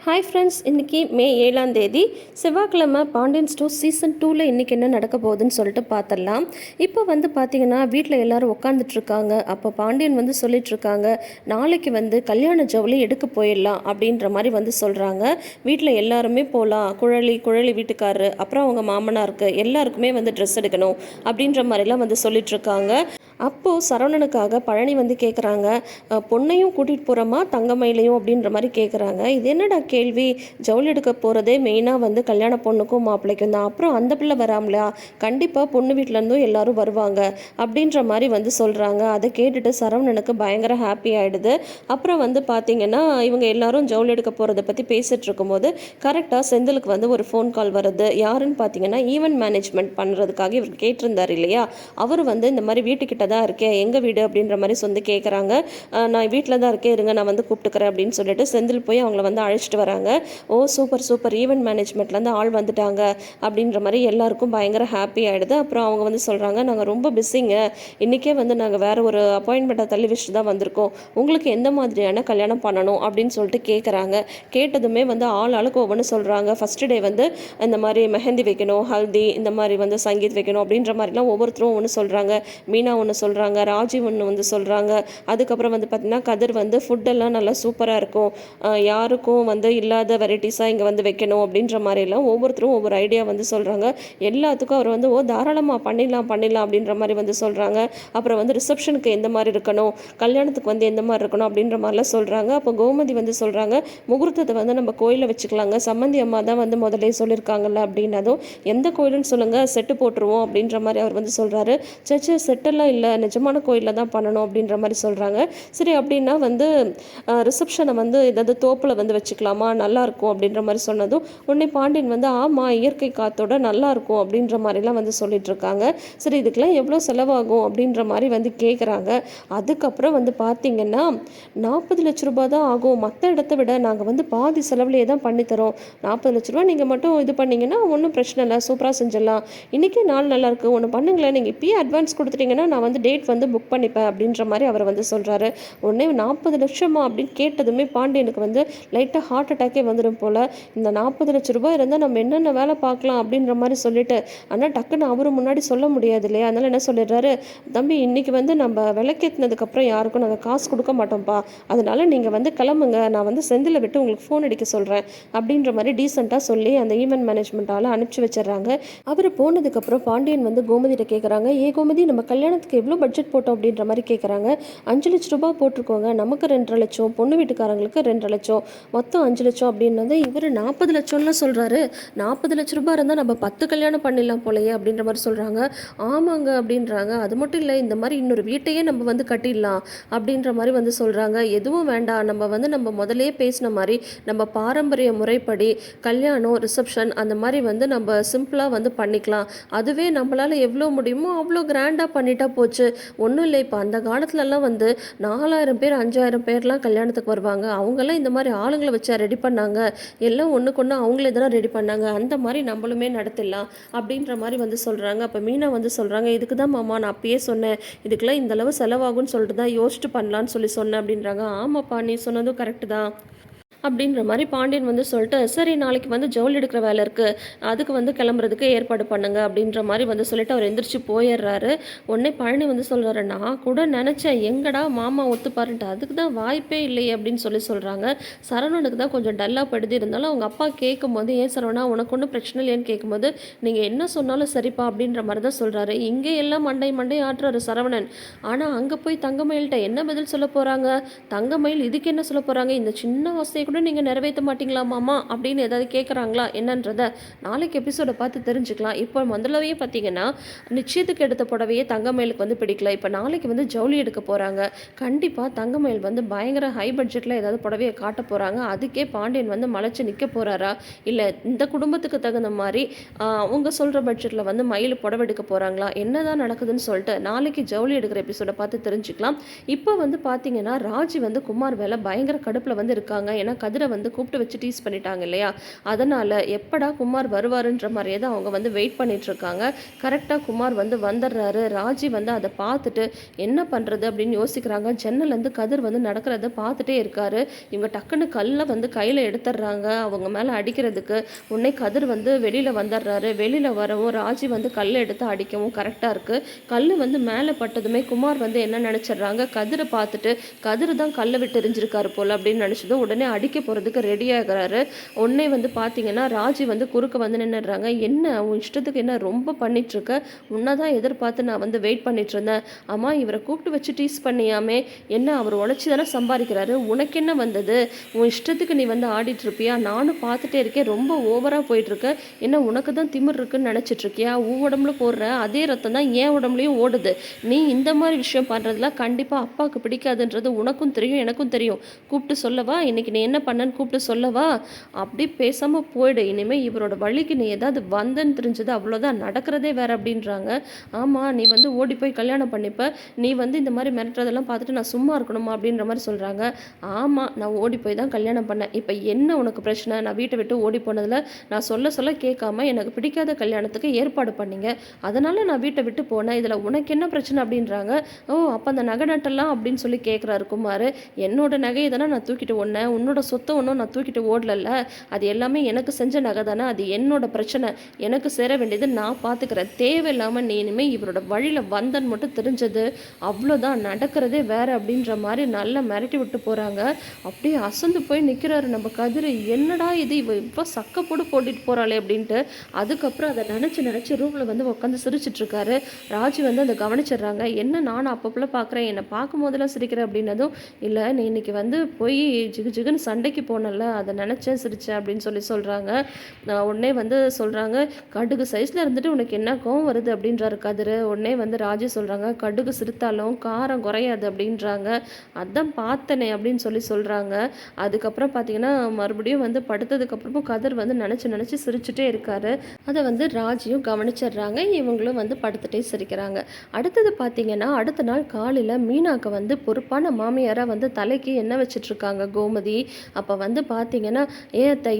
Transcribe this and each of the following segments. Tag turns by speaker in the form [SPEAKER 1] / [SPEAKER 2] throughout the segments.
[SPEAKER 1] Hi friends இன்றைக்கி மே ஏழாம் தேதி செவ்வாய்க்கிழமை பாண்டியன் ஸ்டோர் சீசன் டூவில் இன்றைக்கி என்ன நடக்க போகுதுன்னு சொல்லிட்டு பார்த்துடலாம் இப்போ வந்து பார்த்தீங்கன்னா வீட்டில் எல்லோரும் உட்காந்துட்ருக்காங்க அப்போ பாண்டியன் வந்து சொல்லிகிட்ருக்காங்க நாளைக்கு வந்து கல்யாண ஜவுளி எடுக்க போயிடலாம் அப்படின்ற மாதிரி வந்து சொல்கிறாங்க வீட்டில் எல்லாருமே போகலாம் குழலி குழலி வீட்டுக்காரரு அப்புறம் அவங்க மாமனாருக்கு எல்லாருக்குமே வந்து ட்ரெஸ் எடுக்கணும் அப்படின்ற மாதிரிலாம் வந்து சொல்லிகிட்ருக்காங்க அப்போது சரவணனுக்காக பழனி வந்து கேட்குறாங்க பொண்ணையும் கூட்டிகிட்டு போகிறோமா தங்கமயிலையும் அப்படின்ற மாதிரி கேட்குறாங்க இது என்னடா கேள்வி? ஜவுளி எடுக்க போகிறதே மெயினாக வந்து கல்யாண பொண்ணுக்கும் மாப்பிள்ளைக்கும் தான். அப்புறம் அந்த பிள்ளை வராமலையா? கண்டிப்பாக பொண்ணு வீட்டிலேருந்தும் எல்லாரும் வருவாங்க அப்படின்ற மாதிரி வந்து சொல்கிறாங்க அதை கேட்டுட்டு சரவணனுக்கு பயங்கர ஹாப்பி ஆகிடுது அப்புறம் வந்து பார்த்திங்கன்னா இவங்க எல்லாரும் ஜவுளி எடுக்க போகிறத பற்றி பேசிகிட்டு இருக்கும்போது கரெக்டாக செந்திலுக்கு வந்து ஒரு ஃபோன் கால் வருது. யாருன்னு பார்த்தீங்கன்னா ஈவெண்ட் மேனேஜ்மெண்ட் பண்ணுறதுக்காக இவர் கேட்டிருந்தார் இல்லையா? அவர் வந்து இந்த மாதிரி வீட்டுக்கிட்ட தான் இருக்கேன். எங்கள் வீடு அப்படின்ற மாதிரி சொந்து கேட்குறாங்க நான் வீட்டில் தான் இருக்கேன். இருங்க நான் வந்து கூப்பிட்டுக்கிறேன் அப்படின்னு சொல்லிட்டு செந்தில் போய் அவங்கள வந்து அழைச்சிட்டு வராங்க. ஓ சூப்பர் சூப்பர். ஈவெண்ட் மேனேஜ்மெண்ட்லேருந்து ஆள் வந்துட்டாங்க அப்படின்ற மாதிரி எல்லாருக்கும் பயங்கர ஹாப்பி ஆகிடுது அப்புறம் அவங்க வந்து சொல்கிறாங்க நாங்கள் ரொம்ப பிஸிங்க இன்றைக்கே வந்து நாங்கள் வேறு ஒரு அப்பாயின்மெண்ட்டை தள்ளி வச்சுட்டு தான் வந்திருக்கோம். உங்களுக்கு எந்த மாதிரியான கல்யாணம் பண்ணணும்? அப்படின்னு சொல்லிட்டு கேட்குறாங்க கேட்டதுமே வந்து ஆள் ஆளுக்கு ஒவ்வொன்று சொல்கிறாங்க ஃபஸ்ட்டு டே வந்து இந்த மாதிரி மெஹந்தி வைக்கணும் ஹல்தி இந்த மாதிரி வந்து சங்கீத் வைக்கணும் அப்படின்ற மாதிரிலாம் ஒவ்வொருத்தரும் ஒன்று சொல்கிறாங்க மீனா ஒன்று சொல்கிறாங்க ராஜீவ் ஒன்று வந்து சொல்கிறாங்க அதுக்கப்புறம் வந்து பார்த்திங்கன்னா கதிர் வந்து ஃபுட்டெல்லாம் நல்லா சூப்பராக இருக்கும். யாருக்கும் வந்து இல்லாத வெரைட்டிஸாக இங்கே வந்து வைக்கணும் அப்படின்ற மாதிரிலாம் ஒவ்வொருத்தரும் ஒவ்வொரு ஐடியா வந்து சொல்கிறாங்க எல்லாத்துக்கும் அவர் வந்து ஓ தாராளமாக பண்ணிடலாம் பண்ணிடலாம் அப்படின்ற மாதிரி வந்து சொல்கிறாங்க அப்புறம் வந்து ரிசப்ஷனுக்கு எந்த மாதிரி இருக்கணும் கல்யாணத்துக்கு வந்து எந்த மாதிரி இருக்கணும் அப்படின்ற மாதிரிலாம் சொல்கிறாங்க அப்போ கோமதி வந்து சொல்கிறாங்க முகூர்த்தத்தை வந்து நம்ம கோயிலில் வச்சுக்கலாங்க. சம்மந்தி அம்மா தான் வந்து முதலே சொல்லியிருக்காங்கல்ல அப்படின்னதும் எந்த கோயிலுன்னு சொல்லுங்கள் செட்டு போட்டுருவோம் அப்படின்ற மாதிரி அவர் வந்து சொல்கிறாரு சச்சே செட்டெல்லாம் இல்லை நிஜமான கோயிலில் தான் பண்ணணும் அப்படின்ற மாதிரி சொல்கிறாங்க சரி அப்படின்னா வந்து ரிசப்ஷனை வந்து ஏதாவது தோப்பில் வந்து வச்சுக்கலாமா? நல்லாயிருக்கும் அப்படின்ற மாதிரி சொன்னதும் உடனே பாண்டியன் வந்து ஆமாம் இயற்கை காத்தோட நல்லாயிருக்கும் அப்படின்ற மாதிரிலாம் வந்து சொல்லிட்டு இருக்காங்க. சரி இதுக்கெல்லாம் எவ்வளோ செலவாகும் அப்படின்ற மாதிரி வந்து கேட்குறாங்க அதுக்கப்புறம் வந்து பார்த்தீங்கன்னா நாற்பது லட்ச ரூபா தான் ஆகும். மற்ற இடத்த விட நாங்கள் வந்து பாதி செலவுலேயே தான் பண்ணித்தரோம் நாற்பது லட்ச ரூபா நீங்கள் மட்டும் இது பண்ணிங்கன்னா ஒன்றும் பிரச்சனை இல்லை. சூப்பராக செஞ்சிடலாம். இன்றைக்கே நாள் நல்லாயிருக்கு ஒன்று பண்ணுங்களேன். நீங்கள் இப்பயே அட்வான்ஸ் கொடுத்துட்டிங்கன்னா நான் வந்து டேட் வந்து புக் பண்ணிப்பேன் அப்படின்ற மாதிரி அவர் வந்து சொல்கிறாரு உடனே நாற்பது லட்சமா அப்படின்னு கேட்டதுமே பாண்டியனுக்கு வந்து லைட்டாக ஹார்ட் அட்டாக்கே வந்துடும் போல். இந்த நாற்பது லட்ச ரூபாய் இருந்தால் நம்ம என்னென்ன வேலை பார்க்கலாம் அப்படின்ற மாதிரி சொல்லிட்டு ஆனால் டக்குன்னு அவரு முன்னாடி சொல்ல முடியாது இல்லையா? அதனால் என்ன சொல்லிடுறாரு? தம்பி இன்றைக்கி வந்து நம்ம விளக்கேற்றினதுக்கப்புறம் யாருக்கும் நாங்கள் காசு கொடுக்க மாட்டோம்ப்பா. அதனால் நீங்கள் வந்து கிளம்புங்க. நான் வந்து செந்தில் விட்டு உங்களுக்கு ஃபோன் அடிக்க சொல்கிறேன் அப்படின்ற மாதிரி டீசெண்டாக சொல்லி அந்த ஈவெண்ட் மேனேஜ்மெண்ட்டால் அனுப்பிச்சி வச்சிடுறாங்க. அவர் போனதுக்கப்புறம் பாண்டியன் வந்து கோமதியிட்ட கேட்குறாங்க ஏ கோமதி நம்ம கல்யாணத்துக்கு எவ்வளோ பட்ஜெட் போட்டோம் அப்படின்ற மாதிரி கேட்குறாங்க அஞ்சு லட்ச ரூபா போட்டிருக்கோங்க. நமக்கு ரெண்டரை லட்சம் பொண்ணு வீட்டுக்காரங்களுக்கு ரெண்டரை லட்சம் மொத்தம் அஞ்சு லட்சம் அப்படின்னது இவர் நாற்பது லட்சம்லாம் சொல்கிறாரு நாற்பது லட்ச ரூபாய் இருந்தால் நம்ம பத்து கல்யாணம் பண்ணிடலாம் போலையே அப்படின்ற மாதிரி சொல்கிறாங்க ஆமாங்க அப்படின்றாங்க. அது மட்டும் இல்லை இந்த மாதிரி இன்னொரு வீட்டையே நம்ம வந்து கட்டிடலாம் அப்படின்ற மாதிரி வந்து சொல்கிறாங்க எதுவும் வேண்டாம். நம்ம வந்து நம்ம முதலே பேசின மாதிரி நம்ம பாரம்பரிய முறைப்படி கல்யாணம் ரிசப்ஷன் அந்த மாதிரி வந்து நம்ம சிம்பிளாக வந்து பண்ணிக்கலாம். அதுவே நம்மளால் எவ்வளோ முடியுமோ அவ்வளோ கிராண்டாக பண்ணிட்டா போச்சு ஒன்றும் இல்லை. இப்போ அந்த காலத்துலலாம் வந்து நாலாயிரம் பேர் அஞ்சாயிரம் பேர்லாம் கல்யாணத்துக்கு வருவாங்க. அவங்கெல்லாம் இந்த மாதிரி ஆளுங்களை வச்சா ரெடி பண்ணாங்க. எல்லாம் ஒன்றுக்கு ஒன்று அவங்களே தானே ரெடி பண்ணாங்க. அந்த மாதிரி நம்மளுமே நடத்திடலாம் அப்படின்ற மாதிரி வந்து சொல்கிறாங்க அப்போ மீனா வந்து சொல்கிறாங்க இதுக்கு தான் மாமா நான் அப்பயே சொன்னேன். இதுக்கெல்லாம் இந்தளவு செலவாகும்னு சொல்லிட்டு தான் யோசிச்சு பண்ணலான்னு சொல்லி சொன்னேன் அப்படின்றாங்க. ஆமாப்பா நீ சொன்னதும் கரெக்டு தான். அப்படின்ற மாதிரி பாண்டியன் வந்து சொல்லிட்டு சரி நாளைக்கு வந்து ஜவுளி எடுக்கிற வேலை இருக்குது அதுக்கு வந்து கிளம்புறதுக்கு ஏற்பாடு பண்ணுங்க அப்படின்ற மாதிரி வந்து சொல்லிட்டு அவர் எந்திரிச்சு போயிடுறாரு. உடனே பழனி வந்து சொல்கிறாரு நான் கூட நினச்சேன் எங்கடா மாமா ஒத்துப்பாருன்ட்டு. அதுக்கு தான் வாய்ப்பே இல்லையே அப்படின்னு சொல்லி சொல்கிறாங்க சரவணனுக்கு தான் கொஞ்சம் டல்லாக படுது. இருந்தாலும் அவங்க அப்பா கேட்கும் போது ஏன் சரவணா உனக்கு ஒன்றும் பிரச்சனை இல்லையான்னு கேட்கும்போது நீங்கள் என்ன சொன்னாலும் சரிப்பா அப்படின்ற மாதிரி தான் சொல்கிறாரு இங்கே எல்லாம் மண்டை மண்டை ஆட்டுறாரு சரவணன். ஆனால் அங்கே போய் தங்கமயில்கிட்ட என்ன பதில் சொல்ல போகிறாங்க தங்கமயில் இதுக்கு என்ன சொல்ல போகிறாங்க இந்த சின்ன வசதியை கூட நீங்கள் நிறைவேற்ற மாட்டீங்களா மாமா? அப்படின்னு ஏதாவது கேட்குறாங்களா என்னன்றத நாளைக்கு எபிசோடை பார்த்து தெரிஞ்சுக்கலாம். இப்போ முதல்லவே பார்த்தீங்கன்னா நிச்சயத்துக்கு எடுத்த புடவையே தங்கமயிலுக்கு வந்து பிடிக்கல. இப்போ நாளைக்கு வந்து ஜவுளி எடுக்க போகிறாங்க கண்டிப்பாக தங்கமயில் வந்து பயங்கர ஹை பட்ஜெட்டில் ஏதாவது புடவையை காட்ட போகிறாங்க அதுக்கே பாண்டியன் வந்து மலைச்சு நிற்க போகிறாரா இல்லை இந்த குடும்பத்துக்கு தகுந்த மாதிரி அவங்க சொல்கிற பட்ஜெட்டில் வந்து மயில் புடவை எடுக்க போகிறாங்களா என்னதான் நடக்குதுன்னு சொல்லிட்டு நாளைக்கு ஜவுளி எடுக்கிற எபிசோடை பார்த்து தெரிஞ்சுக்கலாம். இப்போ வந்து பார்த்தீங்கன்னா ராஜி வந்து குமார் வேலை பயங்கர கடுப்பில் வந்து இருக்காங்க. ஏன்னா கதிரை வந்து கூப்பிட்டு வச்சு டீஸ் பண்ணிட்டாங்க இல்லையா? அதனால் எப்படா குமார் வருவாருன்ற மாதிரியே தான் அவங்க வந்து வெயிட் பண்ணிகிட்ருக்காங்க கரெக்டாக குமார் வந்து வந்துடுறாரு. ராஜி வந்து அதை பார்த்துட்டு என்ன பண்ணுறது அப்படின்னு யோசிக்கிறாங்க. ஜன்னல்லேருந்து கதிர் வந்து நடக்கிறத பார்த்துட்டே இருக்காரு. இவங்க டக்குன்னு கல்லை வந்து கையில் எடுத்துடுறாங்க. அவங்க மேலே அடிக்கிறதுக்கு உடனே கதிர் வந்து வெளியில் வந்துடுறாரு. வெளியில் வரவும் ராஜி வந்து கல்லை எடுத்து அடிக்கவும் கரெக்டாக இருக்குது கல் வந்து மேலே பட்டதுமே குமார் வந்து என்ன நினச்சிட்றாங்க? கதிரை பார்த்துட்டு கதிர் தான் கல்லை விட்டு எரிஞ்சிருக்காரு போல் அப்படின்னு நினச்சதும் உடனே அடி அடிக்க போகிறதுக்கு ரெடி ஆகிறாரு உடனே வந்து பார்த்தீங்கன்னா ராஜி வந்து குறுக்க வந்து நின்றுடுறாங்க என்ன உன் இஷ்டத்துக்கு என்ன ரொம்ப பண்ணிகிட்ருக்க உன்னை தான் எதிர்பார்த்து நான் வந்து வெயிட் பண்ணிட்டு இருந்தேன் அம்மா இவரை கூப்பிட்டு வச்சு டீஸ் பண்ணியாமே. என்ன அவர் உழைச்சி தானே சம்பாதிக்கிறாரு? உனக்கு என்ன வந்தது? உன் இஷ்டத்துக்கு நீ வந்து ஆடிட்டு இருப்பியா நானும் பார்த்துட்டே இருக்கேன். ரொம்ப ஓவராக போயிட்டுருக்க. என்ன உனக்கு தான் திமிர் இருக்குன்னு நினச்சிட்டு இருக்கியா உன் உடம்புல போடுற அதே ரத்தம் தான் ஏன் உடம்புலையும் ஓடுது. நீ இந்த மாதிரி விஷயம் பண்ணுறதுலாம் கண்டிப்பாக அப்பாவுக்கு பிடிக்காதுன்றது உனக்கும் தெரியும் எனக்கும் தெரியும். கூப்பிட்டு சொல்லவா? இன்னைக்கு நீ என்ன பண்ணன்னு கூப்பிட்டு சொல்லவா? அப்படி பேசாமல் போயிடு. இனிமேல் இவரோட வழிக்கு நீ ஏதாவது வந்தன்னு தெரிஞ்சது அவ்வளோதான் நடக்கிறதே வேற அப்படின்றாங்க. ஆமாம் நீ வந்து ஓடி போய் கல்யாணம் பண்ணிப்ப. நீ வந்து இந்த மாதிரி மிரட்டுறதெல்லாம் பார்த்துட்டு நான் சும்மா இருக்கணுமா அப்படின்ற மாதிரி சொல்கிறாங்க ஆமாம் நான் ஓடி போய் தான் கல்யாணம் பண்ணேன். இப்போ என்ன உனக்கு பிரச்சனை? நான் வீட்டை விட்டு ஓடி போனதில் நான் சொல்ல சொல்ல கேட்காம எனக்கு பிடிக்காத கல்யாணத்துக்கு ஏற்பாடு பண்ணிங்க. அதனால் நான் வீட்டை விட்டு போனேன். இதில் உனக்கு என்ன பிரச்சனை அப்படின்றாங்க. ஓ அப்போ அந்த நகை நட்டெல்லாம் அப்படின்னு சொல்லி கேட்குறாரு குமார். என்னோட நகையை தானே நான் தூக்கிட்டு ஓடினேன். உன்னோட சொத்தை ஒன்றும் நான் தூக்கிட்டு ஓடலல்ல. அது எல்லாமே எனக்கு செஞ்ச நகை தானே அது என்னோட பிரச்சனை. எனக்கு சேர வேண்டியது நான் பார்த்துக்கிறேன் தேவையில்லாமல் நீ இனிமேல் இவரோட வழியில் வந்தன்னு மட்டும் தெரிஞ்சது. அவ்வளோதான் நடக்கிறதே வேற அப்படின்ற மாதிரி நல்லா மிரட்டி விட்டு போகிறாங்க அப்படியே அசந்து போய் நிற்கிறாரு நம்ம கதிர். என்னடா இது இவ இப்போ சக்கப்போடு போட்டுட்டு போகிறாளே அப்படின்ட்டு. அதுக்கப்புறம் அதை நினச்சி நினச்சி ரூமில் வந்து உட்காந்து சிரிச்சிட்ருக்காரு ராஜி வந்து அதை கவனிச்சிடுறாங்க. என்ன நானும் அப்பப்போல பார்க்குறேன் என்னை பார்க்கும் போதெல்லாம் சிரிக்கிறேன் அப்படின்னதும் இல்லை நீ இன்னைக்கு வந்து போய் ஜிகு ஜிகுன்னு சண்டைக்கு போனல அதை நினச்சேன் சிரிச்சேன் அப்படின்னு சொல்லி சொல்கிறாங்க உடனே வந்து சொல்கிறாங்க கடுகு சைஸில் இருந்துட்டு உனக்கு என்ன கோவம் வருது? அப்படின்றாரு கதிர். உடனே வந்து ராஜி சொல்கிறாங்க கடுகு சிரித்தாலும் காரம் குறையாது அப்படின்றாங்க. அதான் பார்த்தனே அப்படின்னு சொல்லி சொல்கிறாங்க அதுக்கப்புறம் பார்த்தீங்கன்னா மறுபடியும் வந்து படுத்ததுக்கப்புறமும் கதிர் வந்து நினச்சி நினச்சி சிரிச்சுட்டே இருக்காரு. அதை வந்து ராஜியும் கவனிச்சிடுறாங்க. இவங்களும் வந்து படுத்துட்டே சிரிக்கிறாங்க. அடுத்தது பார்த்தீங்கன்னா அடுத்த நாள் காலையில் மீனாக்கு வந்து பொறுப்பான மாமியாராக வந்து தலைக்கு என்ன வச்சிட்ருக்காங்க கோமதி. அப்போ வந்து பார்த்தீங்கன்னா ஏன் தை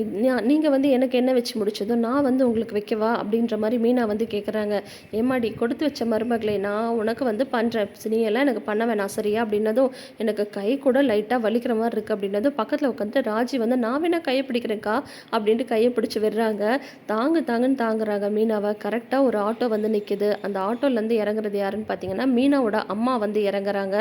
[SPEAKER 1] நீங்கள் வந்து எனக்கு என்ன வச்சு முடிச்சதோ நான் வந்து உங்களுக்கு வைக்கவா? அப்படின்ற மாதிரி மீனா வந்து கேட்குறாங்க ஏமாடி கொடுத்து வச்ச மருமகளே நான் உனக்கு வந்து பண்ணுறேன் நீ எல்லாம் எனக்கு பண்ண வேணாம் சரியா? அப்படின்னதும் எனக்கு கை கூட லைட்டாக வலிக்கிற மாதிரி இருக்குது அப்படின்னதும் பக்கத்தில் உட்காந்து ராஜி வந்து நான் வேணா கையை பிடிக்கிறேன்க்கா அப்படின்ட்டு கையை பிடிச்சி விடுறாங்க. தாங்கு தாங்குன்னு தாங்குறாங்க மீனாவை. கரெக்டாக ஒரு ஆட்டோ வந்து நிற்கிது அந்த ஆட்டோலேருந்து இறங்குறது யாருன்னு பார்த்தீங்கன்னா மீனாவோட அம்மா வந்து இறங்குறாங்க.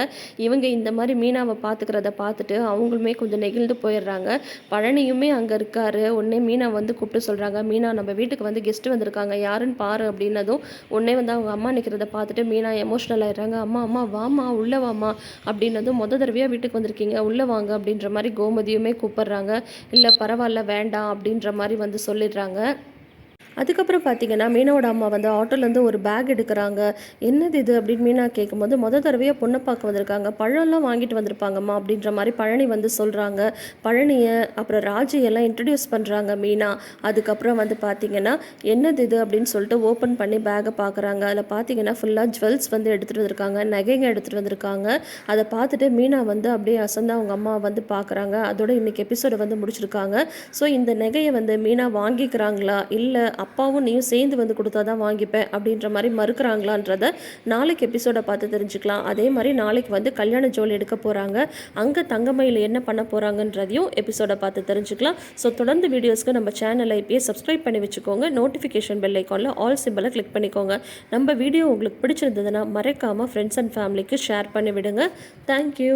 [SPEAKER 1] இவங்க இந்த மாதிரி மீனாவை பார்த்துக்கிறத பார்த்துட்டு அவங்களுமே கொஞ்சம் நெகிழ்ந்து போயிடுறாங்க. பழனியுமே அங்கே இருக்காரு. உடனே மீனா வந்து கூப்பிட்டு சொல்கிறாங்க மீனா நம்ம வீட்டுக்கு வந்து கெஸ்ட்டு வந்திருக்காங்க. யாருன்னு பாரு அப்படின்னதும் உடனே வந்து அவங்க அம்மா நிற்கிறத பார்த்துட்டு மீனா எமோஷ்னல் ஆயிடுறாங்க. அம்மா அம்மா வாமா உள்ளே வாமா அப்படின்னதும் மொதல் தடவையாக வீட்டுக்கு வந்திருக்கீங்க. உள்ளே வாங்க அப்படின்ற மாதிரி கோமதியுமே கூப்பிட்றாங்க. இல்லை பரவாயில்ல வேண்டாம் அப்படின்ற மாதிரி வந்து சொல்லிடுறாங்க. அதுக்கப்புறம் பார்த்தீங்கன்னா மீனாவோட அம்மா வந்து ஆட்டோலேருந்து ஒரு பேக் எடுக்கிறாங்க. என்னது இது? அப்படின்னு மீனா கேட்கும்போது முத தடவையாக பொண்ணை பார்க்க வந்திருக்காங்க. பழம்லாம் வாங்கிட்டு வந்திருப்பாங்கம்மா அப்படின்ற மாதிரி பழனி வந்து சொல்கிறாங்க பழனியை அப்புறம் ராஜையெல்லாம் இன்ட்ரடியூஸ் பண்ணுறாங்க மீனா. அதுக்கப்புறம் வந்து பார்த்தீங்கன்னா என்னது இது? அப்படின்னு சொல்லிட்டு ஓப்பன் பண்ணி பேக்கை பார்க்குறாங்க அதில் பார்த்தீங்கன்னா ஃபுல்லாக ஜுவல்ஸ் வந்து எடுத்துகிட்டு வந்திருக்காங்க. நகைங்க எடுத்துகிட்டு வந்திருக்காங்க. அதை பார்த்துட்டு மீனா வந்து அப்படியே அசந்து அவங்க அம்மா வந்து பார்க்குறாங்க அதோட இன்னைக்கு எபிசோடை வந்து முடிச்சிருக்காங்க. ஸோ இந்த நகையை வந்து மீனா வாங்கிக்கிறாங்களா? இல்லை அப்பாவும் நீயும் சேர்ந்து வந்து கொடுத்தா தான் வாங்கிப்பேன் அப்படின்ற மாதிரி மறுக்கிறாங்களான்றத நாளைக்கு எபிசோடை பார்த்து தெரிஞ்சுக்கலாம். அதே மாதிரி நாளைக்கு வந்து கல்யாண ஜோல் எடுக்க போகிறாங்க அங்கே தங்கமயில் என்ன பண்ண போகிறாங்கன்றதையும் எபிசோடை பார்த்து தெரிஞ்சுக்கலாம். ஸோ தொடர்ந்து வீடியோஸ்க்கு நம்ம சேனலை இப்பயே சப்ஸ்கிரைப் பண்ணி வச்சுக்கோங்க. நோட்டிஃபிகேஷன் பெல் ஐக்கானில் ஆல் சிம்பிளை கிளிக் பண்ணிக்கோங்க. நம்ம வீடியோ உங்களுக்கு பிடிச்சிருந்ததுன்னா மறைக்காமல் ஃப்ரெண்ட்ஸ் அண்ட் ஃபேமிலிக்கு ஷேர் பண்ணி விடுங்க தேங்க்யூ